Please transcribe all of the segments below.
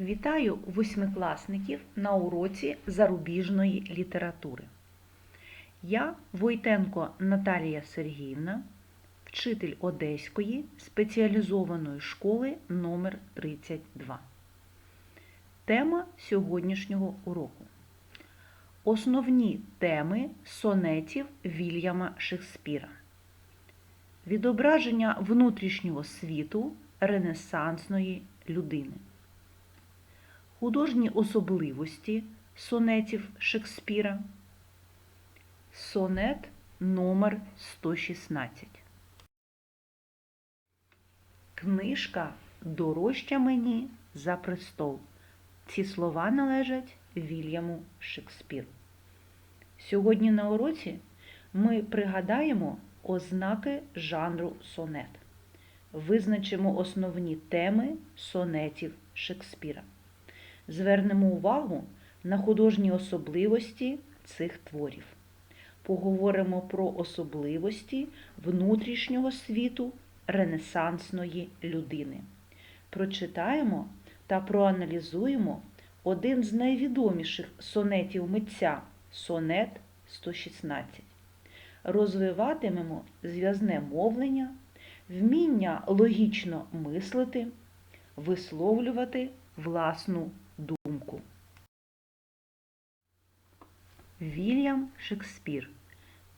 Вітаю восьмикласників на уроці зарубіжної літератури. Я Войтенко Наталія Сергіївна, вчитель Одеської спеціалізованої школи номер 32 Тема сьогоднішнього уроку. Основні теми сонетів Вільяма Шекспіра. Відображення внутрішнього світу ренесансної людини. Художні особливості сонетів Шекспіра. Сонет номер 116 Книжка Дорожча мені за престол. Ці слова належать Вільяму Шекспіру. Сьогодні на уроці ми пригадаємо ознаки жанру сонет. Визначимо основні теми сонетів Шекспіра. Звернемо увагу на художні особливості цих творів. Поговоримо про особливості внутрішнього світу ренесансної людини. Прочитаємо та проаналізуємо один з найвідоміших сонетів митця сонет 116. Розвиватимемо зв'язне мовлення, вміння логічно мислити, висловлювати власну думку. Вільям Шекспір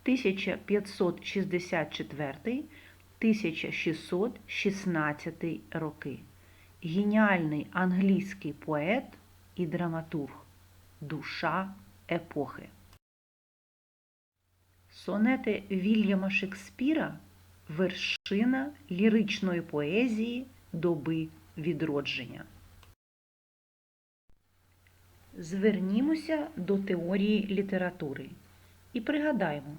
1564-1616 роки. Геніальний англійський поет і драматург. Душа епохи. Сонети Вільяма Шекспіра вершина ліричної поезії доби відродження. Звернімося до теорії літератури і пригадаємо,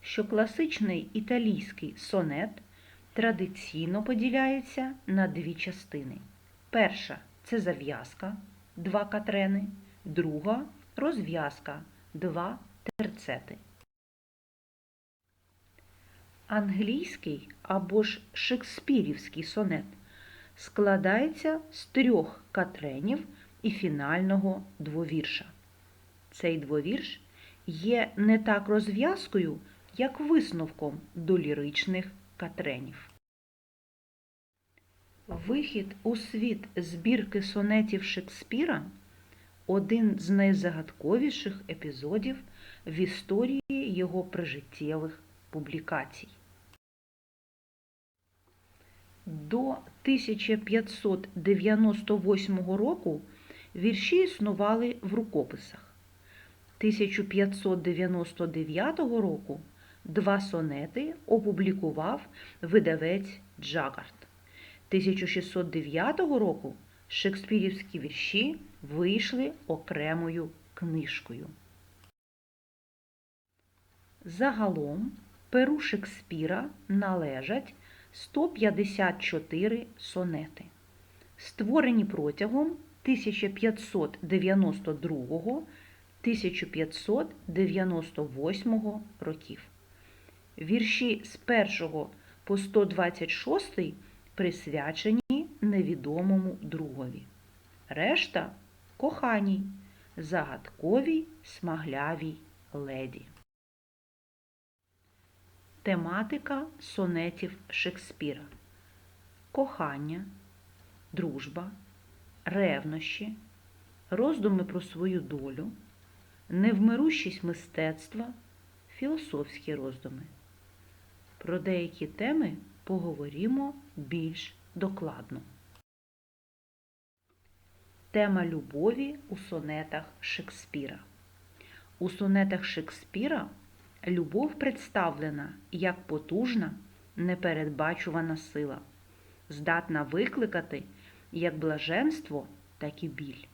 що класичний італійський сонет традиційно поділяється на дві частини. Перша це зав'язка, два катрени, друга розв'язка, два терцети. Англійський або ж шекспірівський сонет складається з трьох катренів і фінального двовірша. Цей двовірш є не так розв'язкою, як висновком до ліричних катренів. Вихід у світ збірки сонетів Шекспіра один з найзагадковіших епізодів в історії його прижиттєвих публікацій. До 1598 року вірші існували в рукописах. 1599 року два сонети опублікував видавець Джагард. 1609 року шекспірівські вірші вийшли окремою книжкою. Загалом перу Шекспіра належать 154 сонети, створені протягом 1592-1598 років. Вірші з 1 по 126 присвячені невідомому другові. Решта коханій, загадковій, смаглявій леді. Тематика сонетів Шекспіра. Кохання, дружба, ревнощі, роздуми про свою долю, невмирущість мистецтва, філософські роздуми. Про деякі теми поговоримо більш докладно. Тема любові у сонетах Шекспіра. У сонетах Шекспіра любов представлена як потужна, непередбачувана сила, здатна викликати як блаженство, так і біль.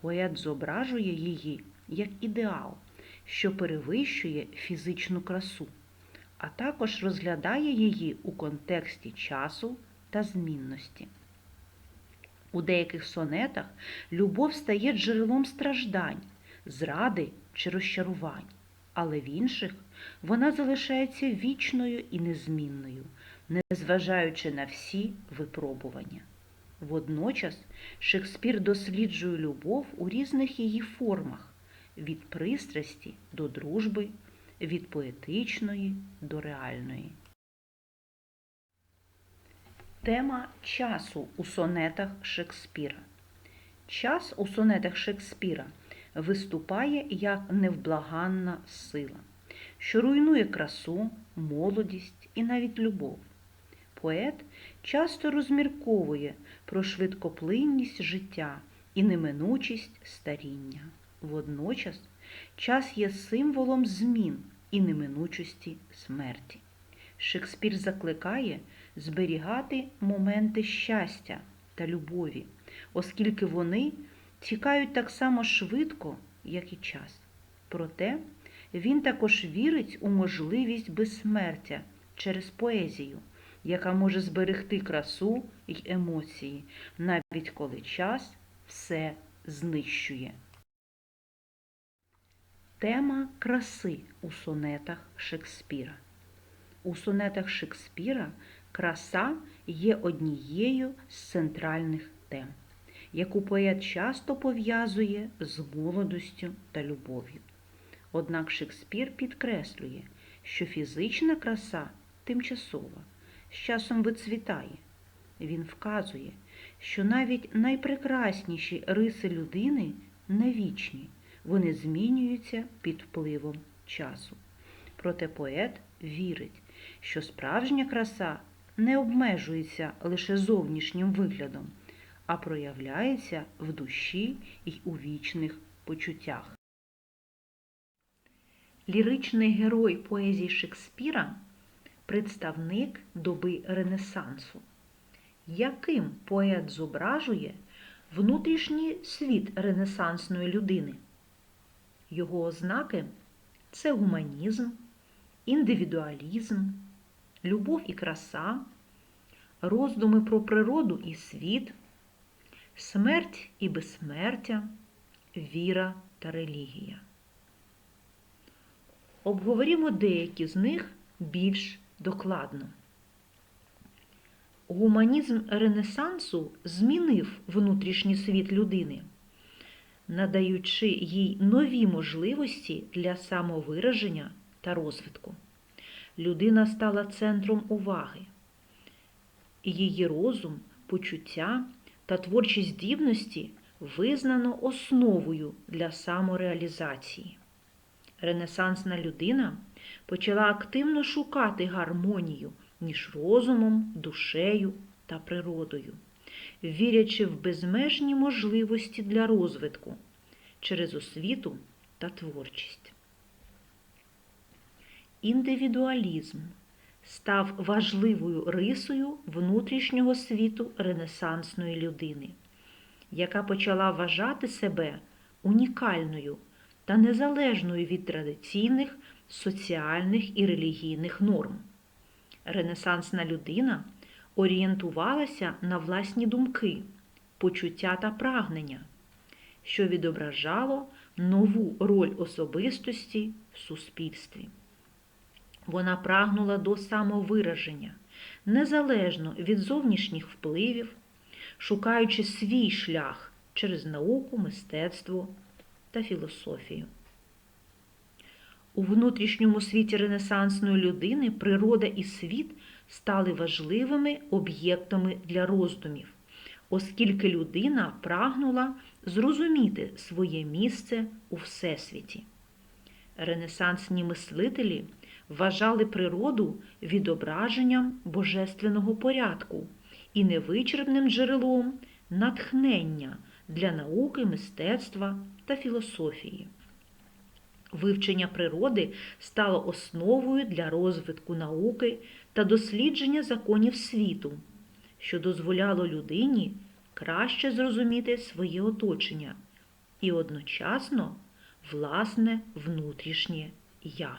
Поет зображує її як ідеал, що перевищує фізичну красу, а також розглядає її у контексті часу та змінності. У деяких сонетах любов стає джерелом страждань, зради чи розчарувань, але в інших вона залишається вічною і незмінною, незважаючи на всі випробування. Водночас Шекспір досліджує любов у різних її формах від пристрасті до дружби, від поетичної до реальної. Тема часу у сонетах Шекспіра. Час у сонетах Шекспіра виступає як невблаганна сила, що руйнує красу, молодість і навіть любов. Поет часто розмірковує про швидкоплинність життя і неминучість старіння. Водночас час є символом змін і неминучості смерті. Шекспір закликає зберігати моменти щастя та любові, оскільки вони тікають так само швидко, як і час. Проте він також вірить у можливість безсмертя через поезію, яка може зберегти красу й емоції, навіть коли час все знищує. Тема краси у сонетах Шекспіра. У сонетах Шекспіра краса є однією з центральних тем, яку поет часто пов'язує з молодостю та любов'ю. Однак Шекспір підкреслює, що фізична краса тимчасова, з часом вицвітає. Він вказує, що навіть найпрекрасніші риси людини не вічні, вони змінюються під впливом часу. Проте поет вірить, що справжня краса не обмежується лише зовнішнім виглядом, а проявляється в душі й у вічних почуттях. Ліричний герой поезії Шекспіра представник доби Ренесансу. Яким поет зображує внутрішній світ ренесансної людини? Його ознаки це гуманізм, індивідуалізм, любов і краса, роздуми про природу і світ, смерть і безсмертя, віра та релігія. Обговорімо деякі з них більш докладно. Гуманізм Ренесансу змінив внутрішній світ людини, надаючи їй нові можливості для самовираження та розвитку. Людина стала центром уваги. Її розум, почуття та творчі здібності визнано основою для самореалізації. Ренесансна людина почала активно шукати гармонію між розумом, душею та природою, вірячи в безмежні можливості для розвитку через освіту та творчість. Індивідуалізм став важливою рисою внутрішнього світу ренесансної людини, яка почала вважати себе унікальною та незалежною від традиційних соціальних і релігійних норм. Ренесансна людина орієнтувалася на власні думки, почуття та прагнення, що відображало нову роль особистості в суспільстві. Вона прагнула до самовираження, незалежно від зовнішніх впливів, шукаючи свій шлях через науку, мистецтво та філософію. У внутрішньому світі ренесансної людини природа і світ стали важливими об'єктами для роздумів, оскільки людина прагнула зрозуміти своє місце у Всесвіті. Ренесансні мислителі вважали природу відображенням божественного порядку і невичерпним джерелом натхнення для науки, мистецтва та філософії. Вивчення природи стало основою для розвитку науки та дослідження законів світу, що дозволяло людині краще зрозуміти своє оточення і одночасно власне внутрішнє я.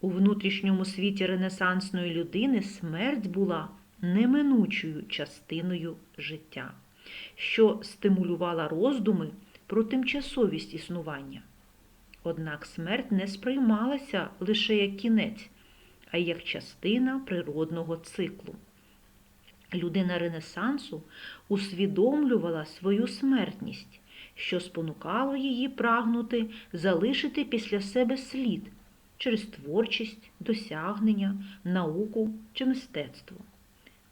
У внутрішньому світі ренесансної людини смерть була неминучою частиною життя, що стимулювала роздуми про тимчасовість існування. Однак смерть не сприймалася лише як кінець, а як частина природного циклу. Людина Ренесансу усвідомлювала свою смертність, що спонукало її прагнути залишити після себе слід через творчість, досягнення, науку чи мистецтво.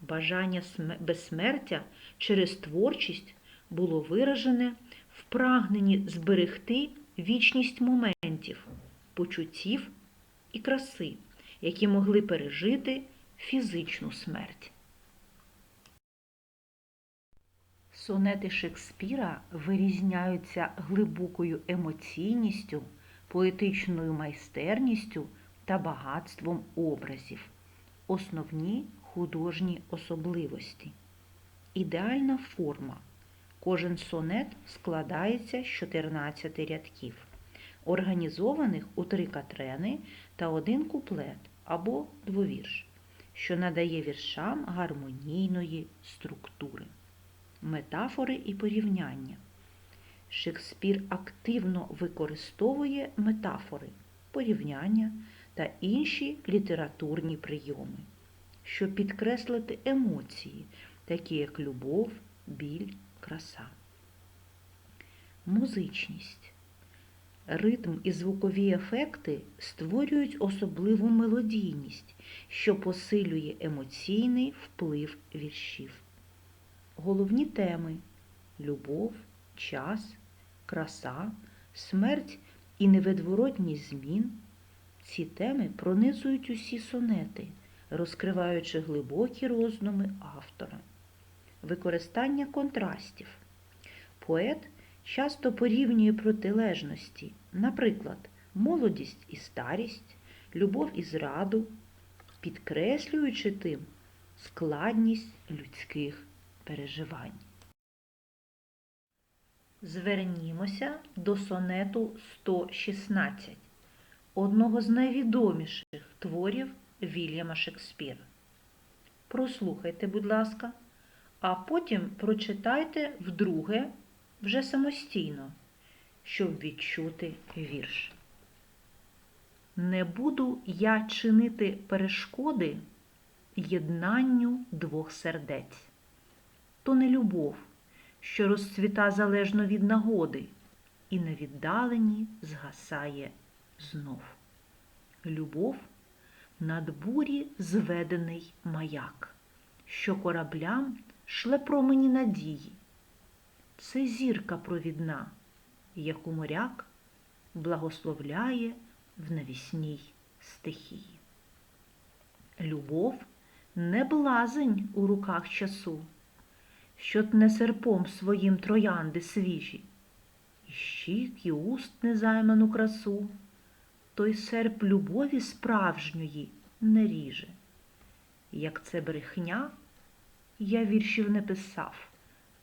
Бажання безсмертя через творчість було виражене в прагненні зберегти вічність моментів, почуттів і краси, які могли пережити фізичну смерть. Сонети Шекспіра вирізняються глибокою емоційністю, поетичною майстерністю та багатством образів. Основні художні особливості. Ідеальна форма. Кожен сонет складається з 14 рядків, організованих у три катрени та один куплет або двовірш, що надає віршам гармонійної структури метафори і порівняння. Шекспір активно використовує метафори, порівняння та інші літературні прийоми, щоб підкреслити емоції, такі як любов, біль, краса. Музичність. Ритм і звукові ефекти створюють особливу мелодійність, що посилює емоційний вплив віршів. Головні теми любов, час, краса, смерть і невідворотність змін. Ці теми пронизують усі сонети, розкриваючи глибокі роздуми автора. Використання контрастів. Поет часто порівнює протилежності, наприклад, молодість і старість, любов і зраду, підкреслюючи тим складність людських переживань. Звернімося до сонету 116, одного з найвідоміших творів Вільяма Шекспіра. Прослухайте, будь ласка, а потім прочитайте вдруге вже самостійно, щоб відчути вірш. Не буду я чинити перешкоди єднанню двох сердець то не любов, що розцвіта залежно від нагоди, і на віддаленні згасає знов. Любов над бурі зведений маяк, що кораблям шле промені надії. Це зірка провідна, яку моряк благословляє в навісній стихії. Любов не блазень у руках часу що тне серпом своїм троянди свіжі, і щік, і уст незайману красу, той серп любові справжньої не ріже. Як це брехня, я віршів не писав,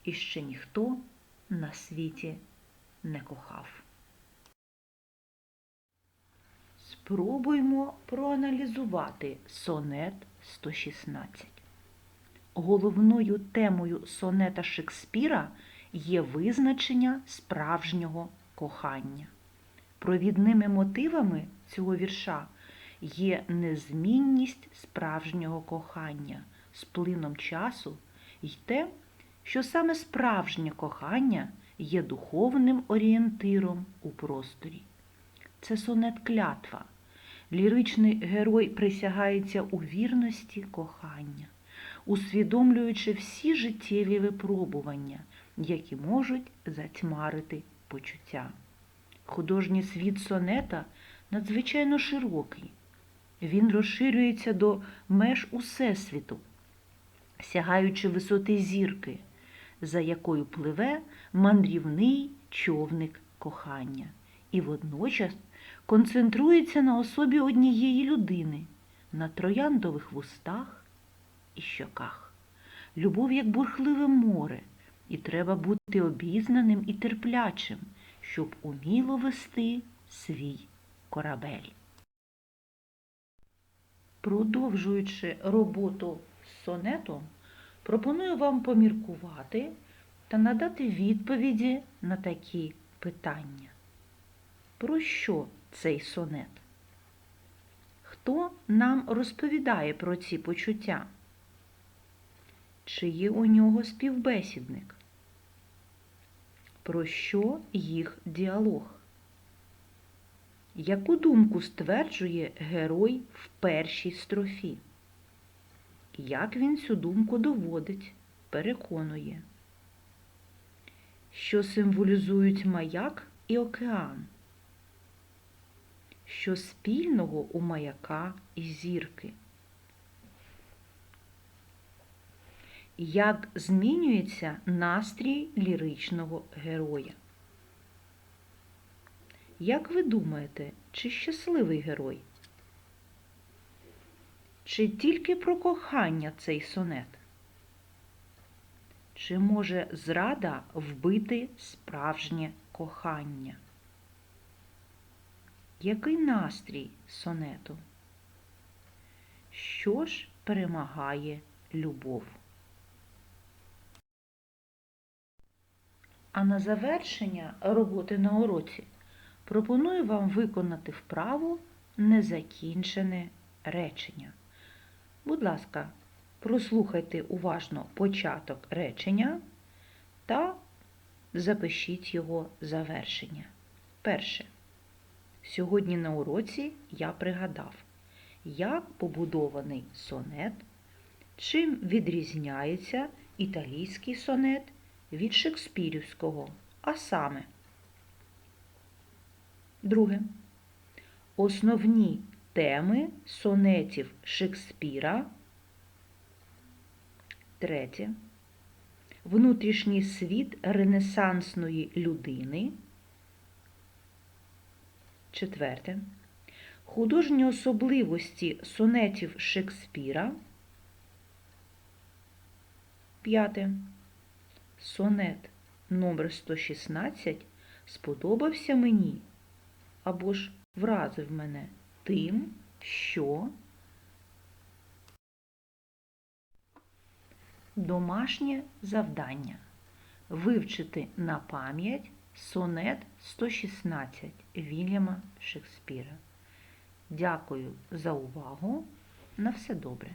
і ще ніхто на світі не кохав. Спробуймо проаналізувати сонет 116. Головною темою сонета Шекспіра є визначення справжнього кохання. Провідними мотивами цього вірша є незмінність справжнього кохання з плином часу і те, що саме справжнє кохання є духовним орієнтиром у просторі. Це сонет клятва. Ліричний герой присягається у вірності кохання усвідомлюючи всі життєві випробування, які можуть затьмарити почуття. Художній світ сонета надзвичайно широкий. Він розширюється до меж Усесвіту, сягаючи висоти зірки, за якою пливе мандрівний човник кохання, і водночас концентрується на особі однієї людини, на трояндових вустах і щоках. Любов як бурхливе море, і треба бути обізнаним і терплячим, щоб уміло вести свій корабель. Продовжуючи роботу сонетом, пропоную вам поміркувати та надати відповіді на такі питання. Про що цей сонет? Хто нам розповідає про ці почуття? Чи є у нього співбесідник? Про що їх діалог? Яку думку стверджує герой в першій строфі? Як він цю думку доводить, переконує? Що символізують маяк і океан? Що спільного у маяка і зірки? Як змінюється настрій ліричного героя? Як ви думаєте, чи щасливий герой? Чи тільки про кохання цей сонет? Чи може зрада вбити справжнє кохання? Який настрій сонету? Що ж перемагає любов? А на завершення роботи на уроці пропоную вам виконати вправу незакінчене речення. Будь ласка, прослухайте уважно початок речення та запишіть його завершення. Перше. Сьогодні на уроці я пригадав, як побудований сонет, чим відрізняється італійський сонет від шекспірівського, а саме. Друге. Основні теми сонетів Шекспіра. Третє. Внутрішній світ ренесансної людини. Четверте. Художні особливості сонетів Шекспіра. П'яте. Сонет номер 116 сподобався мені або ж вразив мене тим, що домашнє завдання вивчити на пам'ять сонет 116 Вільяма Шекспіра. Дякую за увагу. На все добре.